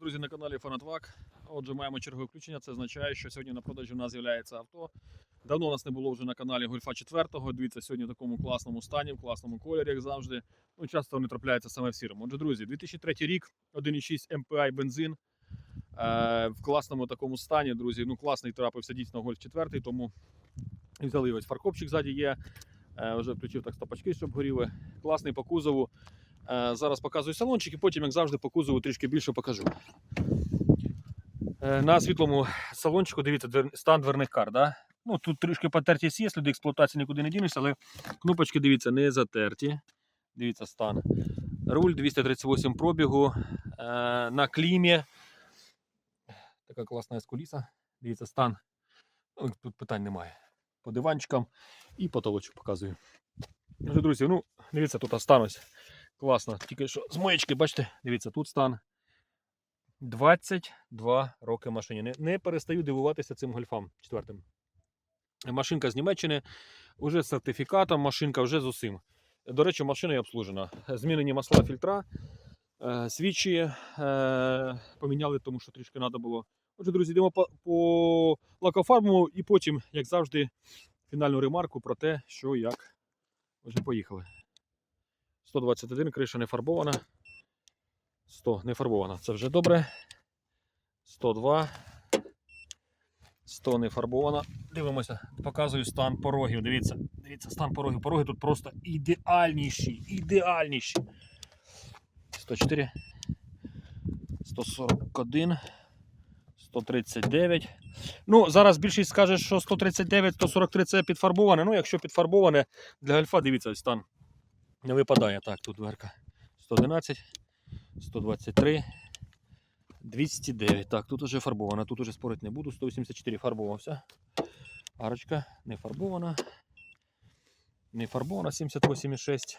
Друзі, на каналі Фанатвак. Отже, маємо чергове включення. Це означає, що сьогодні на продажі у нас з'являється авто. Давно у нас не було вже на каналі Гольфа 4. Дивіться, сьогодні в такому класному стані, в класному кольорі, як завжди. Ну, часто вони трапляються саме в сірому. Отже, друзі, 2003 рік, 1,6 MPI бензин. Е, в класному такому стані, друзі. Ну, класний трапився дійсно Гольф 4, тому взяли ось фаркопчик ззаді є. Е, вже включив так стопачки, щоб горіли. Класний по кузову. Е, Зараз показую салончик і потім, як завжди, по кузову трішки більше покажу. Е, На світлому салончику, дивіться, стан дверних кар. Да? Ну, тут трішки потертість є, сліди експлуатації нікуди не дінешся, але кнопочки, дивіться, не затерті. Дивіться, стан. Руль 238 пробігу. На клімі. Така класна ескуліса. Дивіться, стан. Тут питань немає. По диванчикам і потолочок показую. Отже, друзі, ну, дивіться, тут стан ось. Класно. Тільки що з моєчки, бачите, дивіться, тут стан 22 роки машині. Не, не перестаю дивуватися цим гольфам четвертим. Машинка з Німеччини, вже з сертифікатом, машинка вже з усім. До речі, машина і обслужена. Змінені масла фільтра, свічі е, поміняли, тому що трішки треба було. Отже, друзі, йдемо по, по лакофарбу і потім, як завжди, фінальну ремарку про те, що як. Отже, поїхали. 121, криша не фарбована. 100 не фарбована. Це вже добре. 102. 100 не фарбована. Дивимося, показую стан порогів. Дивіться, дивіться, стан порогів. Пороги тут просто ідеальніші. Ідеальніші. 104. 141. 139. Ну, зараз більшість скаже, що 139, 143 це підфарбоване. Ну, якщо підфарбоване для гольфа, дивіться, ось стан не випадає. Так, тут дверка 111, 123, 209. Так, тут уже фарбована. Тут уже спорити не буду. 184 фарбувався. Арочка не фарбована. Не фарбована 78,6.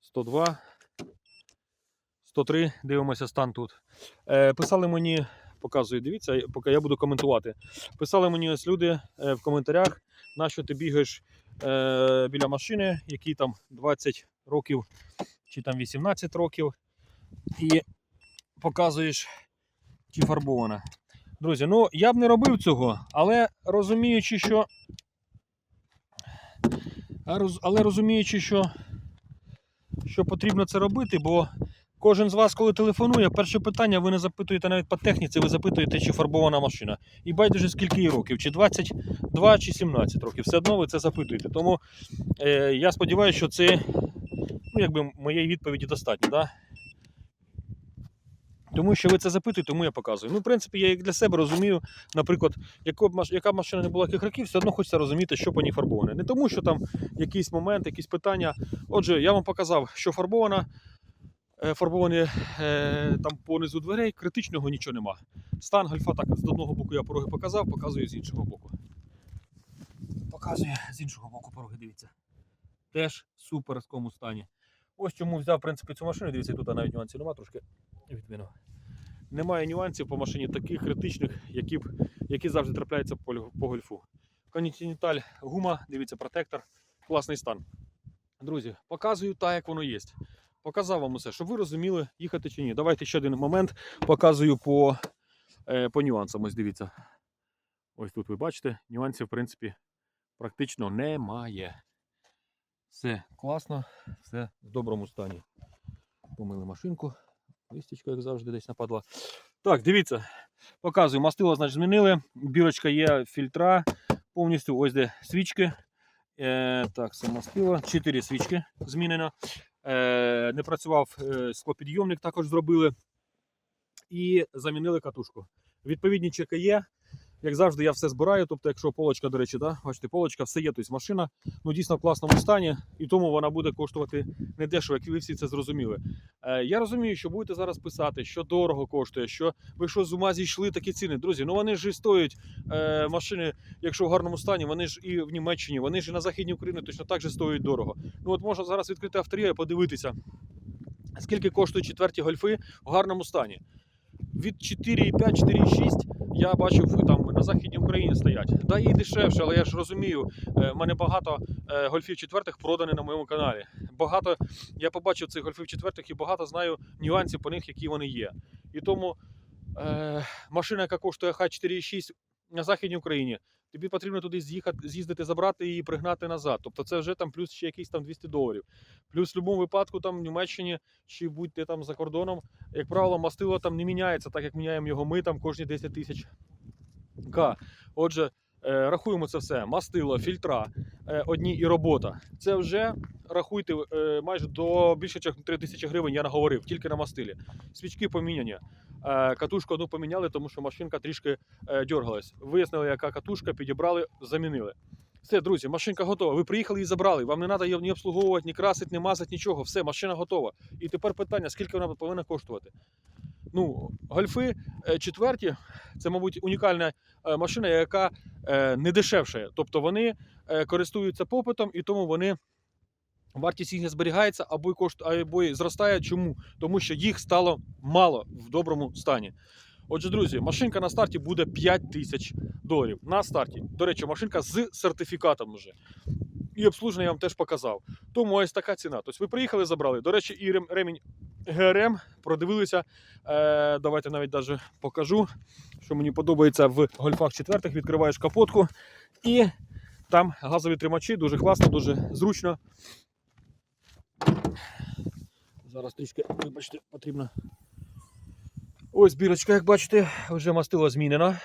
102. 103. Дивимося стан тут. Е, писали мені, показую, дивіться, поки я буду коментувати. Писали мені ось люди е, в коментарях, на що ти бігаєш е, біля машини, які там 20 років чи там 18 років, і показуєш, чи фарбована. Друзі, ну я б не робив цього, але розуміючи, що. Але розуміючи, що, що потрібно це робити, бо кожен з вас, коли телефонує, перше питання ви не запитуєте навіть по техніці, ви запитуєте, чи фарбована машина. І байдуже скільки їй років, чи 22, чи 17 років. Все одно ви це запитуєте. Тому е, я сподіваюся, що це ну, якби моєї відповіді достатньо. Да? Тому що ви це запитуєте, тому я показую. Ну, в принципі, я як для себе розумію, наприклад, яка б машина не була яких років, все одно хочеться розуміти, що по ній фарбоване. Не тому, що там якийсь момент, якісь питання. Отже, я вам показав, що фарбована. Е, Фарбовані е, там понизу дверей, критичного нічого нема. Стан гольфа так з одного боку я пороги показав, показую з іншого боку. Показує з іншого боку пороги, дивіться. Теж в суперському стані. Ось чому взяв в принципі, цю машину. Дивіться, тут навіть нюансів немає, трошки відмінив. Немає нюансів по машині таких критичних, які, які завжди трапляються по, гольфу. Континенталь гума, дивіться, протектор, класний стан. Друзі, показую так, як воно є. Показав вам усе, щоб ви розуміли, їхати чи ні. Давайте ще один момент показую по, е, по нюансам. Ось дивіться. Ось тут ви бачите, нюансів, в принципі, практично немає. Все класно, все в доброму стані. Помили машинку. Листічка, як завжди, десь нападла. Так, дивіться, показую. Мастило, значить, змінили. Бірочка є фільтра. Повністю ось де свічки. Е, так, це мастило. Чотири свічки змінено. Е, не працював е, склопідйомник, також зробили. І замінили катушку. Відповідні чеки є. Як завжди, я все збираю. Тобто, якщо полочка, до речі, да, бачите, полочка, все є. Тобто машина ну, дійсно в класному стані, і тому вона буде коштувати не дешево, як ви всі це зрозуміли. Е, я розумію, що будете зараз писати, що дорого коштує, що ви що з ума зійшли такі ціни. Друзі, ну вони ж і стоять е, машини, якщо в гарному стані, вони ж і в Німеччині, вони ж і на Західній Україні точно так же стоять дорого. Ну от можна зараз відкрити авторія і подивитися, скільки коштують четверті гольфи в гарному стані. Від 4,5, 4,6 я бачив там на Західній Україні стоять. Да, їй дешевше, але я ж розумію, е, в мене багато е, гольфів четвертих продані на моєму каналі. Багато я побачив цих гольфів четвертих і багато знаю нюансів по них, які вони є. І тому е, машина, яка коштує Х4,6 на Західній Україні, тобі потрібно туди з'їхати, з'їздити, забрати і пригнати назад. Тобто це вже там плюс ще якісь там 200 доларів. Плюс в будь-якому випадку там в Німеччині чи будь-де там за кордоном, як правило, мастило там не міняється, так як міняємо його ми там кожні 10 тисяч К. Отже, е, рахуємо це все: мастило, фільтра, е, одні і робота. Це вже рахуйте е, майже до більше ніж 3 тисячі гривень, я наговорив, тільки на мастилі. Свічки поміняні. Е, Катушку одну поміняли, тому що машинка трішки е, дергалась. Вияснили, яка катушка, підібрали, замінили. Все, друзі, машинка готова. Ви приїхали і забрали. Вам не треба її ні обслуговувати, ні красити, ні мазати, нічого. Все, машина готова. І тепер питання: скільки вона повинна коштувати? Ну, гольфи е, четверті, це, мабуть, унікальна машина, яка не дешевша. Тобто вони користуються попитом і тому вони. Вартість їх не зберігається або й кошт, або й зростає. Чому? Тому що їх стало мало в доброму стані. Отже, друзі, машинка на старті буде 5 тисяч доларів. На старті. До речі, машинка з сертифікатом вже. І обслуження я вам теж показав. Тому ось така ціна. Тобто ви приїхали, забрали. До речі, і ремінь ГРМ продивилися. Е, давайте навіть даже покажу, що мені подобається в гольфах четвертих. Відкриваєш капотку і там газові тримачі, дуже класно, дуже зручно. Зараз трішки, вибачте, потрібно. Ось бірочка, як бачите, вже мастило змінено.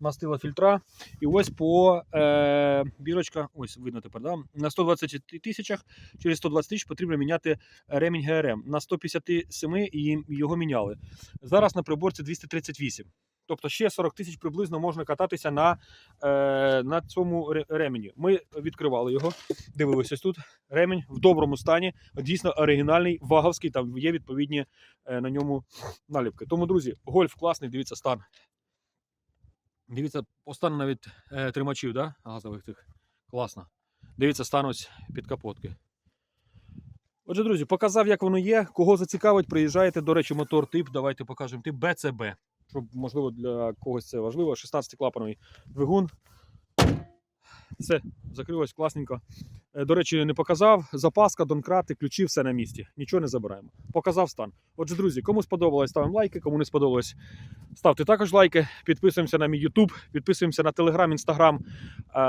Мастило фільтра. І ось по е, бірочка, ось видно тепер, да? на 120 тисячах, через 120 тисяч потрібно міняти ремінь ГРМ. На 157 його міняли. Зараз на приборці 238. Тобто ще 40 тисяч приблизно можна кататися на, е, на цьому ремені. Ми відкривали його, дивилися тут. Ремінь в доброму стані, дійсно оригінальний, ваговський, там є відповідні е, на ньому наліпки. Тому, друзі, гольф класний, дивіться стан. Дивіться, по стану навіть е, тримачів, да? газових тих. Класно. Дивіться, стан ось під капотки. Отже, друзі, показав, як воно є. Кого зацікавить, приїжджайте. До речі, мотор тип. Давайте покажемо тип БЦБ. Щоб, можливо, для когось це важливо. 16-клапановий двигун. Все, закрилось класненько. Е, До речі, не показав. Запаска, донкрати, ключі, все на місці. Нічого не забираємо. Показав стан. Отже, друзі, кому сподобалось, ставимо лайки, кому не сподобалось, ставте також лайки. Підписуємося на мій YouTube, підписуємося на Telegram, Instagram, е,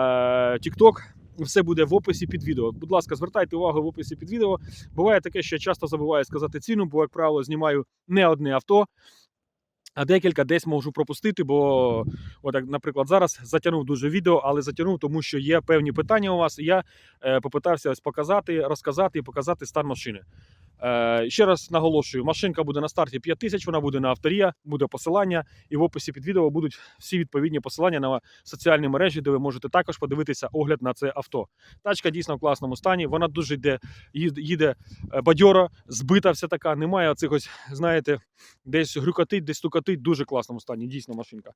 TikTok. Все буде в описі під відео. Будь ласка, звертайте увагу в описі під відео. Буває таке, що я часто забуваю сказати ціну, бо, як правило, знімаю не одне авто, а декілька десь можу пропустити, бо, отак, наприклад, зараз затягнув дуже відео, але затягнув, тому що є певні питання у вас. І я е, попитався ось показати, розказати і показати стан машини. Е, ще раз наголошую: машинка буде на старті 5 тисяч, вона буде на авторія, буде посилання, і в описі під відео будуть всі відповідні посилання на соціальні мережі, де ви можете також подивитися огляд на це авто. Тачка дійсно в класному стані, вона дуже йде, їде, е, бадьоро, збита вся така, немає оцих знаєте, десь грюкотить, десь стукотить, дуже класному стані, дійсно машинка.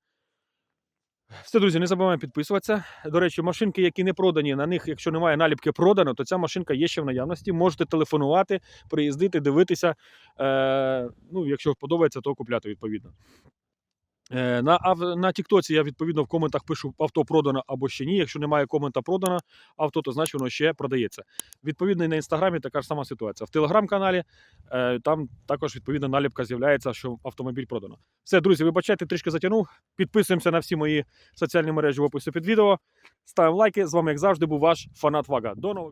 Все, друзі, не забуваємо підписуватися. До речі, машинки, які не продані, на них, якщо немає наліпки продано, то ця машинка є ще в наявності. Можете телефонувати, приїздити, дивитися. Е, ну, якщо подобається, то купляти відповідно. Е, на, на Тіктоці я відповідно в коментах пишу авто продано або ще ні. Якщо немає комента продано авто, то значить воно ще продається. Відповідно, і на інстаграмі така ж сама ситуація. В телеграм-каналі е, там також відповідна наліпка з'являється, що автомобіль продано. Все, друзі, вибачайте, трішки затягнув. Підписуємося на всі мої соціальні мережі в описі під відео. Ставимо лайки. З вами, як завжди, був ваш фанат Вага. До нових